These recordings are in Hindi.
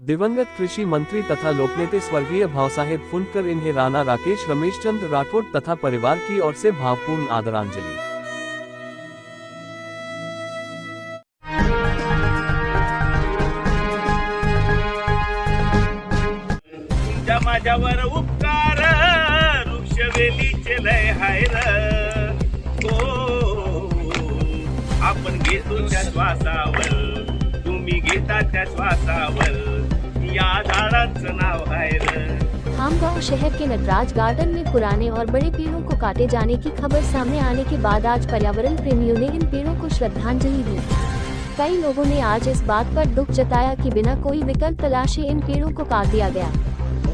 दिवंगत कृषि मंत्री तथा लोकनेते स्वर्गीय भाव भावसाहेब फुंडकर इन्हें राणा राकेश रमेश चंद्र राठौड़ तथा परिवार की ओर से भावपूर्ण आदरांजलि। उपकार आपण घेतो त्या श्वासावर, तुम्ही घेता त्या श्वासावर। या झाडाचं नाव हाय र. खामगांव शहर के नटराज गार्डन में पुराने और बड़े पेड़ों को काटे जाने की खबर सामने आने के बाद आज पर्यावरण प्रेमियों ने इन पेड़ों को श्रद्धांजलि दी। कई लोगों ने आज इस बात पर दुख जताया कि बिना कोई विकल्प तलाशे इन पेड़ों को काट दिया गया।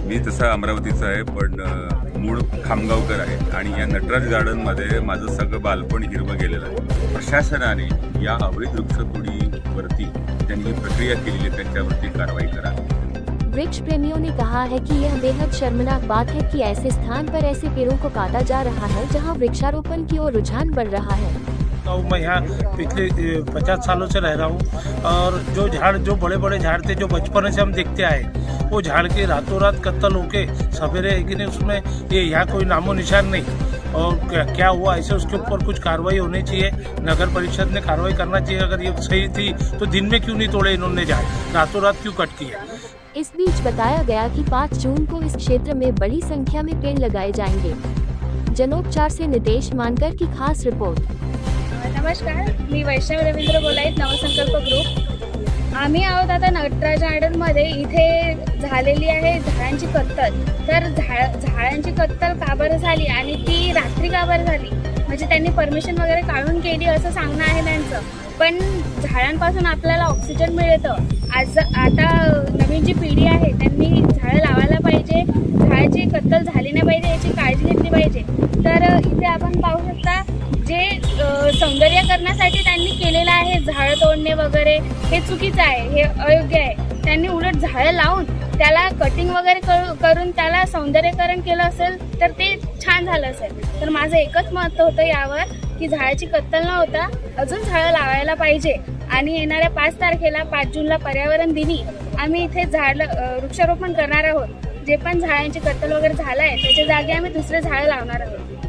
मी तसा अमरावतीचा आहे पण अ, मूळ खामगावकर आहे आणि या नटराज गार्डनमध्ये माझं सगळं बालपण हिरवं गेलेलं आहे. प्रशासनाने या अवैध वृक्षतोडीवरती त्यांनी ही प्रक्रिया केलेली आहे त्यांच्यावरती कारवाई करा. वृक्ष प्रेमियों ने कहा है कि यह बेहद शर्मनाक बात है कि ऐसे स्थान पर ऐसे पेड़ों को काटा जा रहा है जहाँ वृक्षारोपण की ओर रुझान बढ़ रहा है। तो मैं यहाँ पिछले पचास सालों से रह रहा हूँ और जो झाड़ जो बड़े बड़े झाड़ थे जो बचपन से हम देखते आए वो झाड़ के रातों रात कत्ल होके सवेरे उसमें ये यहाँ कोई नामो निशान नहीं। और क्या, क्या हुआ? ऐसे उसके ऊपर कुछ कार्रवाई होनी चाहिए? नगर परिषद ने कार्रवाई करना चाहिए। अगर ये सही थी तो दिन में क्यों नहीं तोड़े इन्होंने झाड़? रातों रात क्यों कट किया इस बीच बताया गया कि 5 जून को इस क्षेत्र में बड़ी संख्या में पेड़ लगाए जाएँगे। जनोपचार से नितेश मानकर की खास रिपोर्ट। नमस्कार मी वैष्णव रवींद्र बोलायत नवसंकल्प ग्रुप. आम्ही आहोत आता नटराज गार्डनमध्ये. इथे झालेली आहे झाडांची कत्तल. तर झाडांची कत्तल का बरं झाली आणि ती रात्री का बरं झाली? म्हणजे त्यांनी परमिशन वगैरे काढून केली असं सांगणं आहे त्यांचं. पण झाडांपासून आपल्याला ऑक्सिजन मिळतं. आज आता नवीन जी पिढी आहे त्यांनी झाडं लावायला पाहिजे झाडाची कत्तल झाली नाही पाहिजे याची काळजी घेतली पाहिजे. तर इथे आपण पाहू शकता सौंदर्यकरणासाठी त्यांनी केलेलं आहे. झाडं तोडणे वगैरे हे चुकीचं आहे हे अयोग्य आहे. त्यांनी उलट झाडं लावून त्याला कटिंग वगैरे करू- करून त्याला सौंदर्यकरण केलं असेल तर ते छान झालं असेल. तर माझं एकच मत होतं यावर की झाडाची कत्तल न होता अजून झाडं लावायला पाहिजे. आणि येणाऱ्या पाच तारखेला पाच जूनला पर्यावरण दिनी आम्ही इथे झाड वृक्षारोपण करणार आहोत. जे पण झाडांची कत्तल वगैरे झालं आहे त्याच्या जागी आम्ही दुसरे झाडं लावणार आहोत.